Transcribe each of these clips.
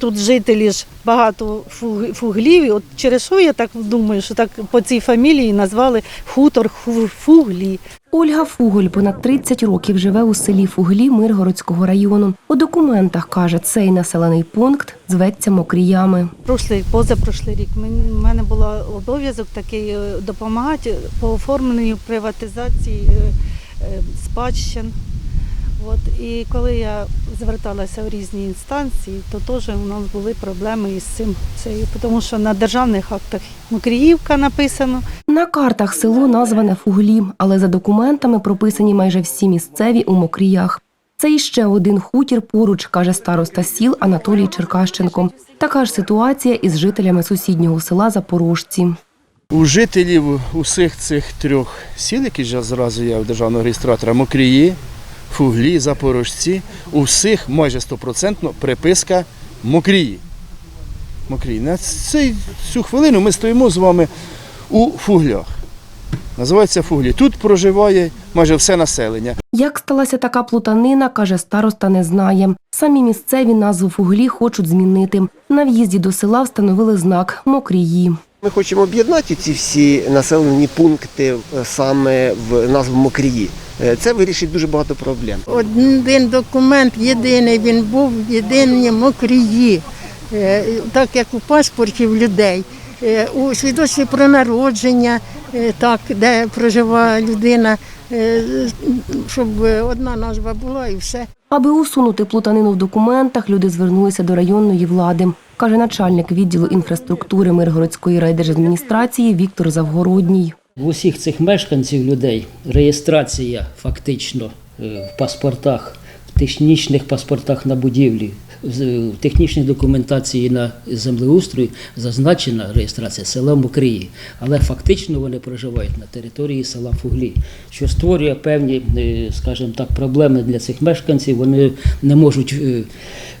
Тут жителі ж багато фуг- фуглів. От через що я так думаю, що так по цій фамілії назвали хутор фуглі. Ольга Фуголь понад 30 років живе у селі Фуглі Миргородського району. У документах каже, цей населений пункт зветься Мокріями. Прошлий, позапрошлий рік в мене був обов'язок такий е, допомагати по оформленню приватизації е, е, спадщин. От, і коли я зверталася в різні інстанції, то теж у нас були проблеми із цим. Тому що на державних актах Мокріївка написано, На картах село назване Фуглі, але за документами прописані майже всі місцеві у Мокріях. Це іще один хутір поруч, каже староста сіл Анатолій Черкащенко. Така ж ситуація із жителями сусіднього села Запорожці. У жителів усіх цих трьох сіл, які зразу є у державного реєстратора, Мокрії, Фуглі, Запорожці, у всіх майже стопроцентно приписка Мокрії. Мокрії. На цей, цю хвилину ми стоїмо з вами у Фуглях. Називається Фуглі. Тут проживає майже все населення. Як сталася така плутанина, каже староста, не знає. Самі місцеві назву Фуглі хочуть змінити. На в'їзді до села встановили знак Мокрії. Ми хочемо об'єднати ці всі населені пункти е, саме в назву Мокрії. Е, Це вирішить дуже багато проблем. Один документ єдиний, він був єдині мокрії, Е, так як у паспорті в людей. У свідоцтві про народження, так, де проживає людина, щоб одна назва була і все. Аби усунути плутанину в документах, люди звернулися до районної влади, каже начальник відділу інфраструктури Миргородської райдержадміністрації Віктор Завгородній. В усіх цих мешканців людей реєстрація фактично е, в паспортах, в технічних паспортах на будівлі, в технічній документації на землеустрій зазначена реєстрація села Мокрії, але фактично вони проживають на території села Фуглі, що створює певні, е, скажімо так, проблеми для цих мешканців. Вони не можуть е,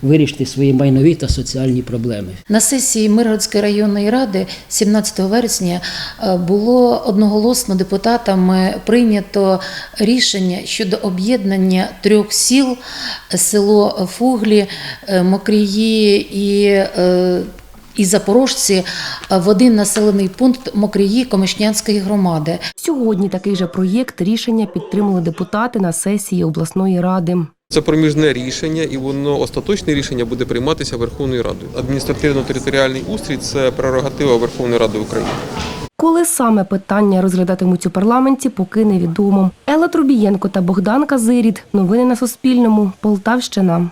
вирішити свої майнові та соціальні проблеми. На сесії Миргородської районної ради 17 вересня е, було одноголосно депутатами прийнято рішення щодо об'єднання трьох сіл село Фуглі, Мокрії і е, і Запорожці е, в один населений пункт Мокрії Комишнянської громади. Сьогодні такий же проєкт рішення підтримали депутати на сесії обласної ради. Це проміжне рішення, і воно остаточне рішення буде прийматися Верховною Радою. Адміністративно-територіальний устрій це прерогатива Верховної Ради України. Коли саме питання розглядатимуть у парламенті, поки невідомо. Елла Трубієнко та Богдан Казирід. Новини на Суспільному. Полтавщина.